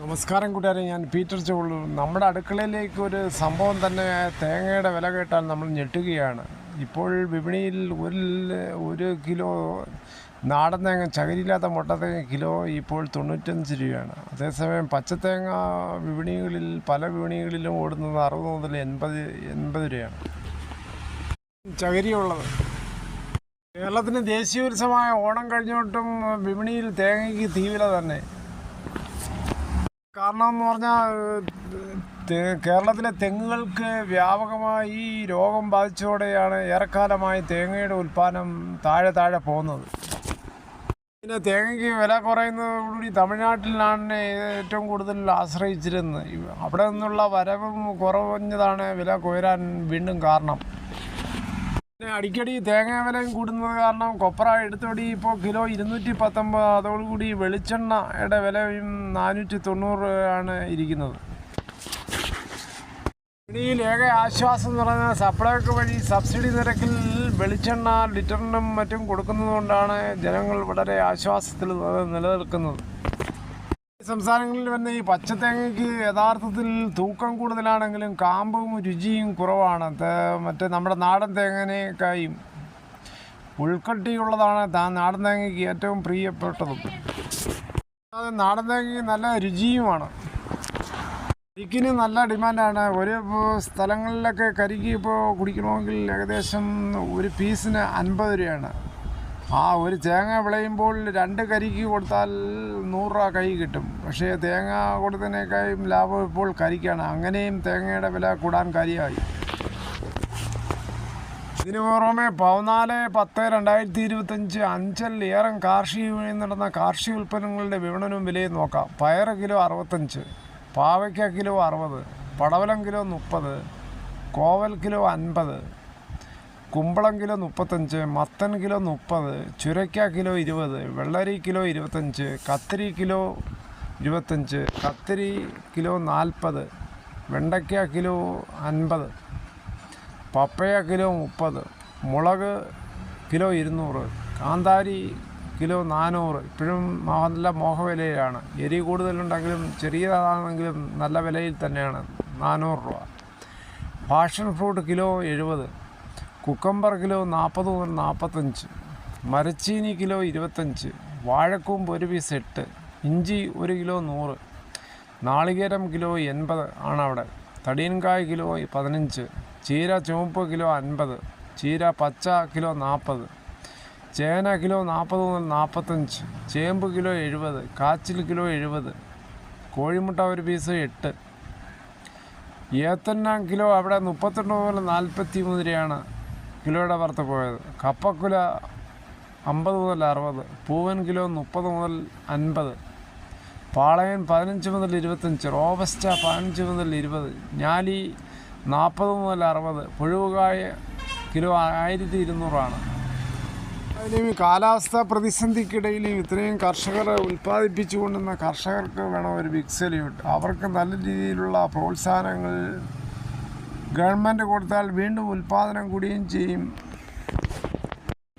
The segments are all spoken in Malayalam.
നമസ്കാരം കൂട്ടുകാരെ ഞാൻ പീറ്റർ ചോളൂർ നമ്മുടെ അടുക്കളയിലേക്ക് ഒരു സംഭവം തന്നെ തേങ്ങയുടെ വില കേട്ടാൽ നമ്മൾ ഞെട്ടുകയാണ്. ഇപ്പോൾ വിപണിയിൽ ഒരു ഒരു കിലോ നാടൻ തേങ്ങ ചകരിയില്ലാത്ത മുട്ടത്തേങ്ങ കിലോ ഇപ്പോൾ തൊണ്ണൂറ്റഞ്ച് രൂപയാണ്. അതേസമയം പച്ചത്തേങ്ങ വിപണികളിൽ പല വിപണികളിലും ഓടുന്നത് അറുപത് മുതൽ എൺപത് എൺപത് രൂപയാണ്. ചകരിയുള്ളത്. കേരളത്തിന് ദേശീയോത്സവമായ ഓണം കഴിഞ്ഞോട്ടും വിപണിയിൽ തേങ്ങയ്ക്ക് തീവില തന്നെ. കാരണം എന്ന് പറഞ്ഞാൽ കേരളത്തിലെ തെങ്ങുകൾക്ക് വ്യാപകമായി ഈ രോഗം ബാധിച്ചതോടെയാണ് ഏറെക്കാലമായി തേങ്ങയുടെ ഉൽപ്പാദനം താഴെ താഴെ പോകുന്നത്. പിന്നെ തേങ്ങയ്ക്ക് വില കുറയുന്നതോടുകൂടി തമിഴ്നാട്ടിലാണ് ഏറ്റവും കൂടുതൽ ആശ്രയിച്ചിരുന്നത്. അവിടെ നിന്നുള്ള വരവും കുറഞ്ഞതാണ് വില കുയരാൻ വീണ്ടും കാരണം. അടിക്കടി തേങ്ങ വിലയും കൂടുന്നത് കാരണം കൊപ്ര എടുത്തോടി ഇപ്പോൾ കിലോ ഇരുന്നൂറ്റി പത്തൊമ്പത് അതോടുകൂടി വെളിച്ചെണ്ണയുടെ വിലയും നാനൂറ്റി തൊണ്ണൂറ് ആണ് ഇരിക്കുന്നത്. വിപണിയിൽ ഏക ആശ്വാസം എന്ന് പറഞ്ഞാൽ സപ്ലൈക്ക് വഴി സബ്സിഡി നിരക്കിൽ വെളിച്ചെണ്ണ ലിറ്ററിനും മറ്റും കൊടുക്കുന്നതുകൊണ്ടാണ് ജനങ്ങൾ വളരെ ആശ്വാസത്തിൽ നിലനിൽക്കുന്നത്. സംസ്ഥാനങ്ങളിൽ വന്ന ഈ പച്ചത്തേങ്ങയ്ക്ക് യഥാർത്ഥത്തിൽ തൂക്കം കൂടുതലാണെങ്കിലും കാമ്പും രുചിയും കുറവാണ്. മറ്റേ നമ്മുടെ നാടൻ തേങ്ങനേക്കായും ഉൾക്കട്ടിയുള്ളതാണ് താ നാടൻ തേങ്ങയ്ക്ക് ഏറ്റവും പ്രിയപ്പെട്ടതും. അത് നാടൻ തേങ്ങയ്ക്ക് നല്ല രുചിയുമാണ്. കരിക്കിന് നല്ല ഡിമാൻഡാണ്. ഒരു സ്ഥലങ്ങളിലൊക്കെ കരിക്ക് ഇപ്പോൾ കുടിക്കണമെങ്കിൽ ഏകദേശം ഒരു പീസിന് അൻപത് രൂപയാണ്. ആ ഒരു തേങ്ങ വിളയുമ്പോൾ രണ്ട് കരിക്ക് കൊടുത്താൽ നൂറ് രൂപ കൈ കിട്ടും. പക്ഷേ തേങ്ങ കൊടുത്തതിനേക്കാളും ലാഭം ഇപ്പോൾ കരിക്കാണ്. അങ്ങനെയും തേങ്ങയുടെ വില കൂടാൻ കാര്യമായി ഇതിനു പുറമെ പതിനാല് പത്ത് രണ്ടായിരത്തി ഇരുപത്തഞ്ച് അഞ്ചൽ ഏറം കാർഷിക വിപണിയിൽ നടന്ന കാർഷിക ഉൽപ്പന്നങ്ങളുടെ വിപണനവും വിലയും നോക്കാം. പയർ കിലോ അറുപത്തഞ്ച് പാവയ്ക്ക കിലോ അറുപത് പടവലം കിലോ മുപ്പത് കോവൽ കിലോ അൻപത് കുമ്പളം കിലോ മുപ്പത്തഞ്ച് മത്തൻ കിലോ മുപ്പത് ചുരയ്ക്ക കിലോ ഇരുപത് വെള്ളരി കിലോ ഇരുപത്തഞ്ച് കത്തിരി കിലോ ഇരുപത്തഞ്ച് കത്തിരി കിലോ നാൽപ്പത് വെണ്ടയ്ക്ക കിലോ അൻപത് പപ്പയ കിലോ മുപ്പത് മുളക് കിലോ ഇരുന്നൂറ് കാന്താരി കിലോ നാനൂറ്. ഇപ്പോഴും നല്ല മോഹവിലയിലാണ് എരി കൂടുതലുണ്ടെങ്കിലും ചെറിയതാണെങ്കിലും നല്ല വിലയിൽ തന്നെയാണ്. നാനൂറ് രൂപ. പാഷൻ ഫ്രൂട്ട് കിലോ എഴുപത് കുക്കമ്പർ കിലോ നാൽപ്പത് മുതൽ നാൽപ്പത്തഞ്ച് മരച്ചീനി കിലോ ഇരുപത്തഞ്ച് വാഴക്കൂമ്പ് ഒരു പീസ് എട്ട് ഇഞ്ചി ഒരു കിലോ നൂറ് നാളികേരം കിലോ എൺപത് ആണ് അവിടെ തടിയൻകായ് കിലോ പതിനഞ്ച് ചീര ചുവപ്പ് കിലോ അൻപത് ചീര പച്ച കിലോ നാൽപ്പത് ചേന കിലോ നാൽപ്പത് മുതൽ നാൽപ്പത്തഞ്ച് ചേമ്പ് കിലോ എഴുപത് കാച്ചിൽ കിലോ എഴുപത് കോഴിമുട്ട ഒരു പീസ് എട്ട്. ഏത്തന്ന കിലോ അവിടെ മുപ്പത്തെട്ട് മുതൽ നാൽപ്പത്തി മൂന്ന് രൂപയാണ്. കിലോയുടെ പുറത്ത് പോയത്. കപ്പക്കുല അമ്പത് മുതൽ അറുപത് പൂവൻ കിലോ മുപ്പത് മുതൽ അൻപത് പാളയൻ പതിനഞ്ച് മുതൽ ഇരുപത്തഞ്ച് റോബസ്റ്റ പതിനഞ്ച് മുതൽ ഇരുപത് ഞാലി നാൽപ്പത് മുതൽ അറുപത് പുഴുവുകായ കിലോ ആയിരത്തി ഇരുന്നൂറാണ്. അതിലും കാലാവസ്ഥാ പ്രതിസന്ധിക്കിടയിലും ഇത്രയും കർഷകർ ഉൽപ്പാദിപ്പിച്ചുകൊണ്ടുന്ന കർഷകർക്ക് വേണം ഒരു ബിഗ് അവർക്ക് നല്ല രീതിയിലുള്ള പ്രോത്സാഹനങ്ങൾ ഗവൺമെന്റ് കൊടുത്താൽ വീണ്ടും ഉൽപ്പാദനം കൂടുകയും ചെയ്യും.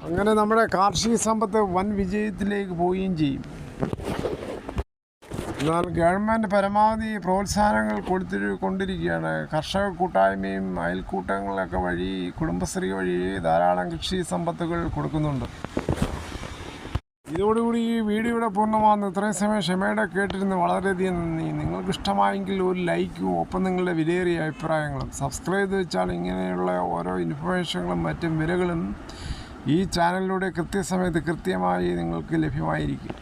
അങ്ങനെ നമ്മുടെ കാർഷിക സമ്പത്ത് വൻ വിജയത്തിലേക്ക് പോവുകയും ചെയ്യും. എന്നാൽ ഗവൺമെന്റ് പരമാവധി പ്രോത്സാഹനങ്ങൾ കൊടുത്തിട്ട് കൊണ്ടിരിക്കുകയാണ്. കർഷക കൂട്ടായ്മയും അയൽക്കൂട്ടങ്ങളൊക്കെ വഴി കുടുംബശ്രീ വഴി ധാരാളം കൃഷി സമ്പത്തുകൾ കൊടുക്കുന്നുണ്ട്. ഇതോടുകൂടി ഈ വീഡിയോ ഇവിടെ പൂർണമാകുന്നു. ഇത്രയും സമയം ക്ഷമയുടെ കേട്ടിരുന്ന് വളരെയധികം നന്ദി. നിങ്ങൾക്ക് ഇഷ്ടമായെങ്കിൽ ഒരു ലൈക്കും ഒപ്പം നിങ്ങളുടെ വിലയേറിയ അഭിപ്രായങ്ങളും സബ്സ്ക്രൈബ് ചെയ്ത് വെച്ചാൽ ഇങ്ങനെയുള്ള ഓരോ ഇൻഫർമേഷനുകളും മറ്റും വിലകളും ഈ ചാനലിലൂടെ കൃത്യസമയത്ത് കൃത്യമായി നിങ്ങൾക്ക് ലഭ്യമായിരിക്കും.